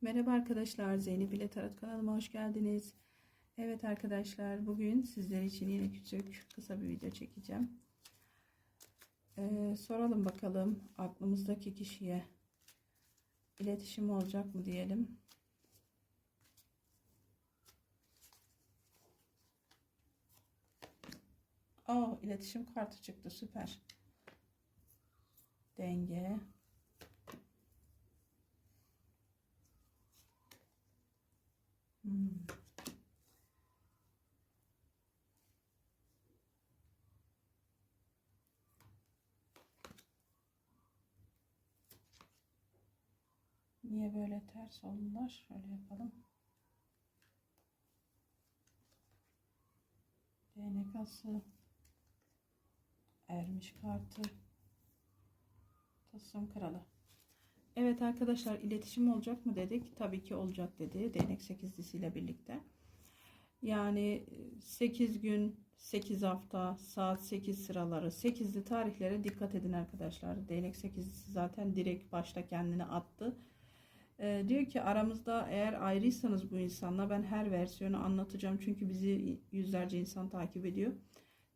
Merhaba arkadaşlar, Zeynep ile Tarot kanalıma hoş geldiniz. Evet arkadaşlar, bugün sizler için yine küçük, kısa bir video çekeceğim. Ee, soralım bakalım aklımızdaki kişiye iletişim olacak mı diyelim. Aa, iletişim kartı çıktı, süper. Denge. Niye böyle ters oldular? Şöyle yapalım. Değnek ası. Ermiş kartı. Tılsım kralı. Evet arkadaşlar iletişim olacak mı dedik. Tabii ki olacak dedi. Değnek sekizlisiyle birlikte. Yani 8 gün, 8 hafta, saat 8 sıraları, 8'li tarihlere dikkat edin arkadaşlar. Değnek sekizlisi zaten direkt başta kendini attı. Ee, diyor ki aramızda eğer ayrıysanız bu insanla ben her versiyonu anlatacağım. Çünkü bizi yüzlerce insan takip ediyor.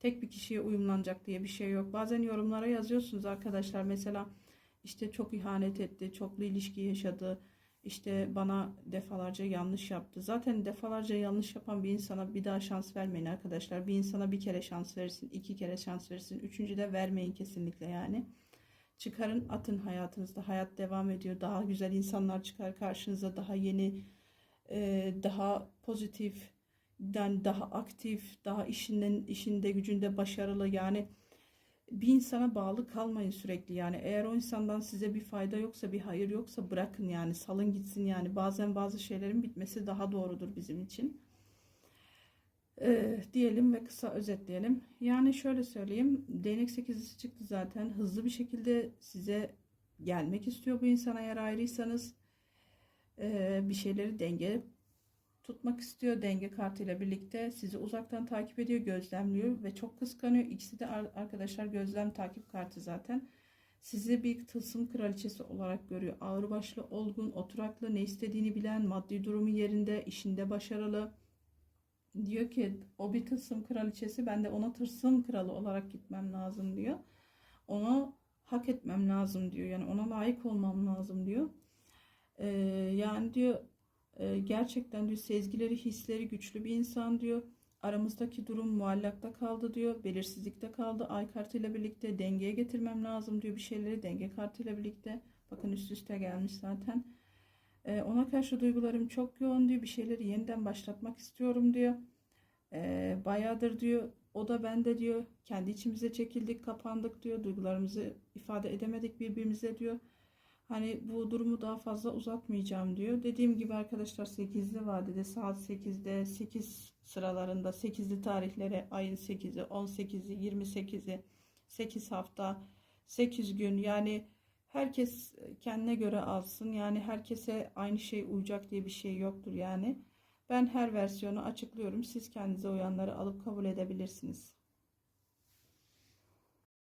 Tek bir kişiye uyumlanacak diye bir şey yok. Bazen yorumlara yazıyorsunuz arkadaşlar. Mesela işte çok ihanet etti, çoklu ilişki yaşadı, işte bana defalarca yanlış yaptı. Zaten defalarca yanlış yapan bir insana bir daha şans vermeyin arkadaşlar. Bir insana bir kere şans verirsin, iki kere şans verirsin, üçüncü de vermeyin kesinlikle yani. Çıkarın atın hayatınızda. Hayat devam ediyor. Daha güzel insanlar çıkar karşınıza. Daha yeni, e, daha pozitif, yani daha aktif, daha işinden, işinde gücünde başarılı yani bir insana bağlı kalmayın sürekli yani eğer o insandan size bir fayda yoksa bir hayır yoksa bırakın yani salın gitsin yani bazen bazı şeylerin bitmesi daha doğrudur bizim için ee, diyelim ve kısa özetleyelim. Yani şöyle söyleyeyim. Değnek 8'lisi çıktı zaten. Hızlı bir şekilde size gelmek istiyor bu insana eğer ayrıysanız. Ee, bir şeyleri denge tutmak istiyor. Denge kartıyla birlikte sizi uzaktan takip ediyor gözlemliyor ve çok kıskanıyor. İkisi de arkadaşlar gözlem takip kartı zaten. Sizi bir tılsım kraliçesi olarak görüyor. Ağır başlı olgun oturaklı ne istediğini bilen maddi durumu yerinde işinde başarılı diyor ki o bir tılsım kraliçesi ben de ona tılsım kralı olarak gitmem lazım diyor onu hak etmem lazım diyor yani ona layık olmam lazım diyor ee, yani diyor ee, gerçekten diyor sezgileri, hisleri güçlü bir insan diyor. Aramızdaki durum muallakta kaldı diyor. Belirsizlikte kaldı. Ay kartıyla birlikte dengeye getirmem lazım diyor. Bir şeyleri denge kartıyla birlikte. Bakın üst üste gelmiş zaten. Ee, ona karşı duygularım çok yoğun diyor. Bir şeyleri yeniden başlatmak istiyorum diyor. Ee, bayağıdır diyor. O da ben de diyor. Kendi içimize çekildik, kapandık diyor. Duygularımızı ifade edemedik birbirimize diyor. Hani bu durumu daha fazla uzatmayacağım diyor. Dediğim gibi arkadaşlar 8'li vadede saat 8'de 8 sıralarında 8'li tarihlere ayın 8'i 18'i 28'i 8 hafta 8 gün yani herkes kendine göre alsın. Yani herkese aynı şey uyacak diye bir şey yoktur yani. Ben her versiyonu açıklıyorum. Siz kendinize uyanları alıp kabul edebilirsiniz.